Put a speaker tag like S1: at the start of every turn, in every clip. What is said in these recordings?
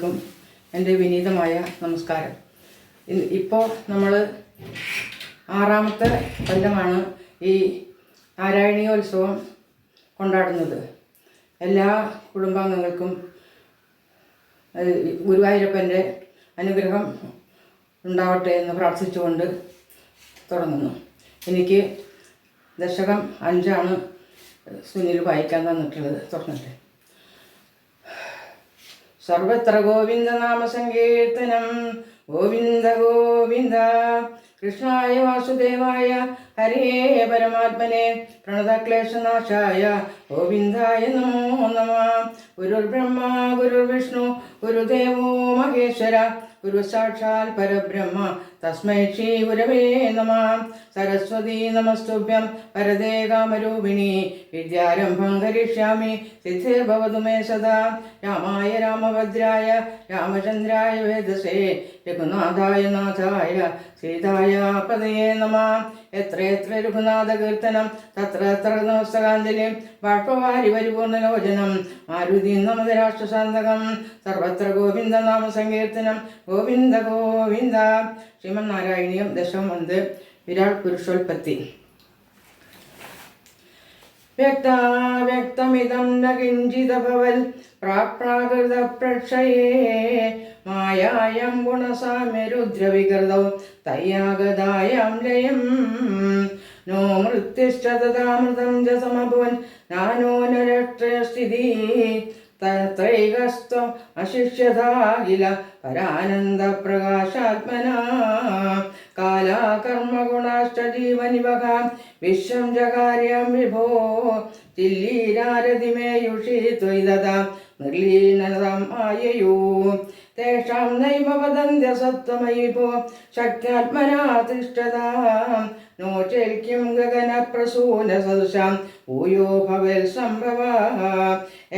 S1: അംഗങ്ങൾക്കും എന്റെ വിനീതമായ നമസ്കാരം. ഇപ്പോൾ നമ്മൾ ആറാമത്തെ കൊല്ലമാണ് ഈ നാരായണീയോത്സവം കൊണ്ടാടുന്നത്. എല്ലാ കുടുംബാംഗങ്ങൾക്കും ഗുരുവായൂരപ്പന്റെ അനുഗ്രഹം ഉണ്ടാവട്ടെ എന്ന് പ്രാർത്ഥിച്ചുകൊണ്ട് തുടങ്ങുന്നു. എനിക്ക് ദശകം അഞ്ചാണ് സുനിൽ വായിക്കാൻ തന്നിട്ടുള്ളത്. തുറന്നിട്ട് സർവത്ര ഗോവിന്ദ നാമ സങ്കീർത്തനം ഗോവിന്ദ ഗോവിന്ദ. കൃഷ്ണായ വാസുദേവായ ഹരേ പരമാത്മനെ. പ്രണതക്ലേശനാശായ ഗോവിന്ദായ നമോ നമ. ഗുരുർബ്രഹ്മ ഗുരുർവിഷ്ണു ഗുരുദേവോ മഹേശ്വര. ഗുരു സാക്ഷാൽ പരബ്രഹ്മ. തസ്മൈ ശ്രീ ഗുരവേ നമ. സരസ്വതീ നമസ്തുഭ്യം. വരദേ കാമരൂപിണി. വിദ്യാരംഭം കരിഷ്യാമി. സിദ്ധിർഭവതു മേ സദാ. രാമായ രാമഭദ്രായ രാമചന്ദ്രായ വേദസേ. രഘുനാഥായ നാഥായ സീതായ പതയേ നമ. എത്രയെത്ര എത്ര രഘുനാഥ കീർത്തനം തത്ര എത്ര നമസ്തകാഞ്ജലി ബാഷ്പവാരി പരിപൂർണലോചനം മാരുതി നമത രാഷ്ട്രസാന്തകം സർവത്ര ഗോവിന്ദ നാമ സങ്കീർത്തനം ഗോവിന്ദ ഗോവിന്ദ. ശ്രീമന്നാരായണീയം ദശം വന്ത് വിരാട് പുരുഷോൽപത്തി വ്യക്താവ്യക്തമിതം ന കിഞ്ചിതഭവൽ പ്രാപ്രാകൃതപ്രക്ഷയേ. മായായം ഗുണസാമ്യരുദ്രവികൃതൗ തയ്യാഗതായം ലയം. നോ മൃത്യുശ്ച തഥാമൃതം ച സമഭവൻ നാനോ നരക്ഷയസ്ഥിതി തത്രൈകസ്ത്വം അശിഷ്യതാകില പരാനന്ദപ്രകാശാത്മനാ. കാലാകർമ്മഗുണാശ്ച ജീവനിവകാം വിശ്വം ജകാര്യം വിഭോ. ചില്ലീരാരതിമേയുഷി ത്വയിതതാം. നിർലീനതാം ആയയോ തേഷാം നൈവ വദന്ത്യസത്വമയി ഭോ ശക്യാത്മനാ തിഷ്ഠതാം नो चैक्यं गगनप्रसूनसदृशां भूयो भवेत् सम्भवः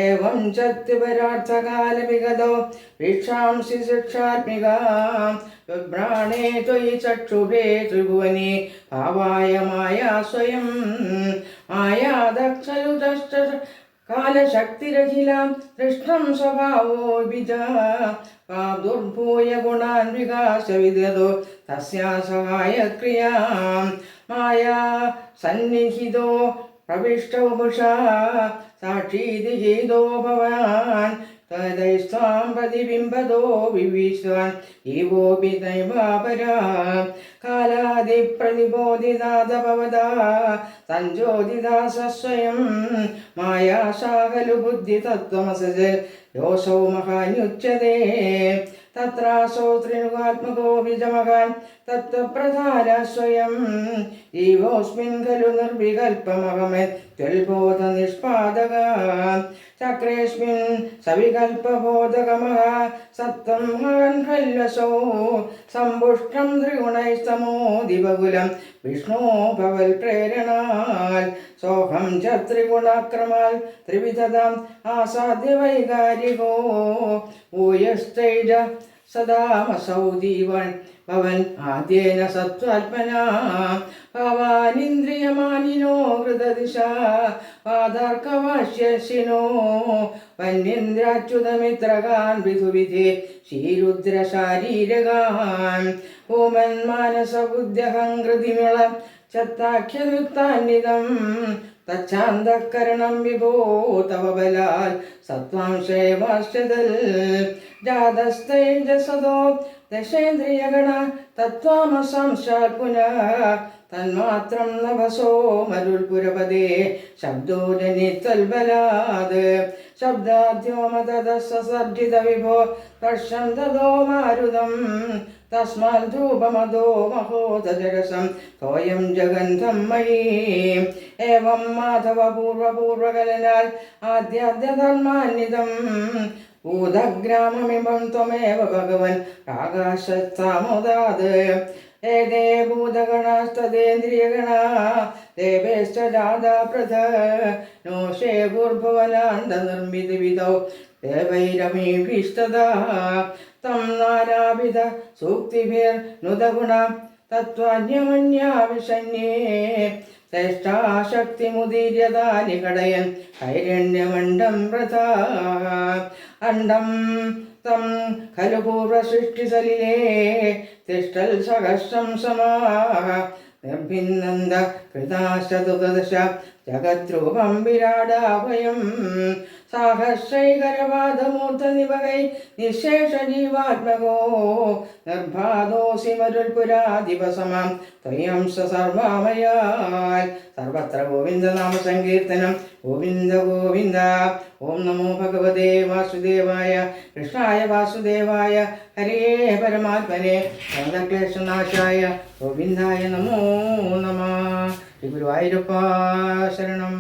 S1: एवं च त्रिपरार्थकालविगतौ वीक्षांसि शिक्षात्मिकां विभ्राणे त्वयि चक्षुषे त्रिभुवने भावाय माया स्वयं माया दक्षयुतश्च കാലശക്തിരഹിലാം കൃഷ്ണം സ്വഭാവോ സ്വഭാവോഭിജ ദുർഭൂയ ഗുണാൻ വികാസവിദോ തസ്യാ സഹായക്രിയാം മായാ സന്നിഹിതോ പ്രവിഷ്ടവുഷ സാക്ഷീതി ചെയ്തോ ഭവാൻ തതൈസ്വാം പ്രതിബിംബതോ വിവിശ്വാൻ ഇവോ കാലാതിപ്രതിബോധിനാഥഭവത കാലാദിപ്രതിബോധിനാഥഭവതാ സഞ്ജോതിദാസസ്വയം മായാശാകലു ബുദ്ധിതത്വമസജ് യോശോ മഹാനുച്ചതേ തത്രാസോ ത്രിനുഗാത്മകോ വിജമകാൻ തത്വപ്രധാന സ്വയം. ഈവോസ്മിൻ ഖലു നിർവികൽപ്പമവമേ നിഷ്പാദക ചക്രേസ്മിൻ സവികൽപ്പബോധകമഹ സത്വം ഹൻ ഖല്വസോ സമ്പുഷ്ടം ത്രിഗുണൈസ്തമോ ദിവകുലം. വിഷ്ണു ഭവൽ പ്രേരണാൽ സോഹം ച ത്രിഗുണാക്രമാൽ ത്രിവിധതാം ആസാദ്യ വൈകാരികോ ഊയശ്ചൈജ സദാമസൗ ദീവൻ ഭവൻ ആദ്യേന സത്വാത്മനാ ഭവാനിന്ദ്രിയമാനിനോ ഹൃദദിശ പാദാർക്കവാശ്യശിനോ വന്യേന്ദ്രാച്യുതമിത്രകാൻ വിധുവിധി ശ്രീരുദ്രശാരീരകാൻ. മാനസബുദ്ധ്യഹം മാനസബുദ്ധ്യഹങ്കൃതിമിള ചത്താഖ്യയുക്താന്വിതം തച്ഛാന്തകരണം വിഭോ തവ ബലാൽ സത്വാംശേവാശ്ചതൽ ജാതസ്ഥൈജസദോ ദശേന്ദ്രിയഗണ തത്വാമസംശാൽ പുനഃ തന്മാത്രം നഭസോ മരുൾപുരപദേ ശബ്ദോജനിത്വൽബലാത് ശബ്ദാദ്യോമതസർജിത വിഭോ ദർശം തദോ മാരുതം. തസ്മാൽ ധൂപമദോ മഹോദജരസം തോയം ജഗന്ധം മയീ ഏവം മാധവ പൂർവപൂർവകലനാൽ ആദ്യാദ്യധർമാന്വിതം ഭൂതഗ്രാമമിമം ത്വമേവ ഭഗവൻ ആകാശത്താമുദാത് ഏതേ ഭൂതഗണസ്തേന്ദ്രിയഗണ ദേവേശ്ച ജാതാപ്രഥ നോഷേ ഭൂർഭുവനാന്തനിർമ്മിതിവിധൗ ദേവൈരമീഭീഷ്ടതാ തം നാനാവിധ സൂക്തിഭിർനുദഗുണ തത്വാന്യമന്യാവിഷണ്യേ ശ്രേഷ്ഠാശക്തിമുദീര്യതാനി കടയൻ കൈരണ്യമണ്ഡം പ്രഥ അണ്ഡം തം ഖലു പൂർവസൃഷ്ടിസലിലേ തിഷ്ടൽ സഹസ്രം സമാഹ നിർഭിന്നന്ദ കൃതാശതുദശ ജഗദ്രൂപം വിരാടാഭയം സാഹസ്രൈകരവാദമൂർത്തനിവകൈ നിശേഷ ജീവാത്മകോ നിർഭാദോസി മരുൽപുരാ ദിവസമാം ത്വയംസ സർവാമയാൽ സർവത്ര ഗോവിന്ദനാമ സങ്കീർത്തനം ഗോവിന്ദ ഗോവിന്ദ. ഓം നമോ ഭഗവതേ വാസുദേവായ കൃഷ്ണായ വാസുദേവായ ഹരേ പരമാത്മനെ. ക്ലേശനാശായ ഗോവിന്ദായ നമോ നമ. ശ്രീ ഗുരുവായൂരപ്പ ശരണം.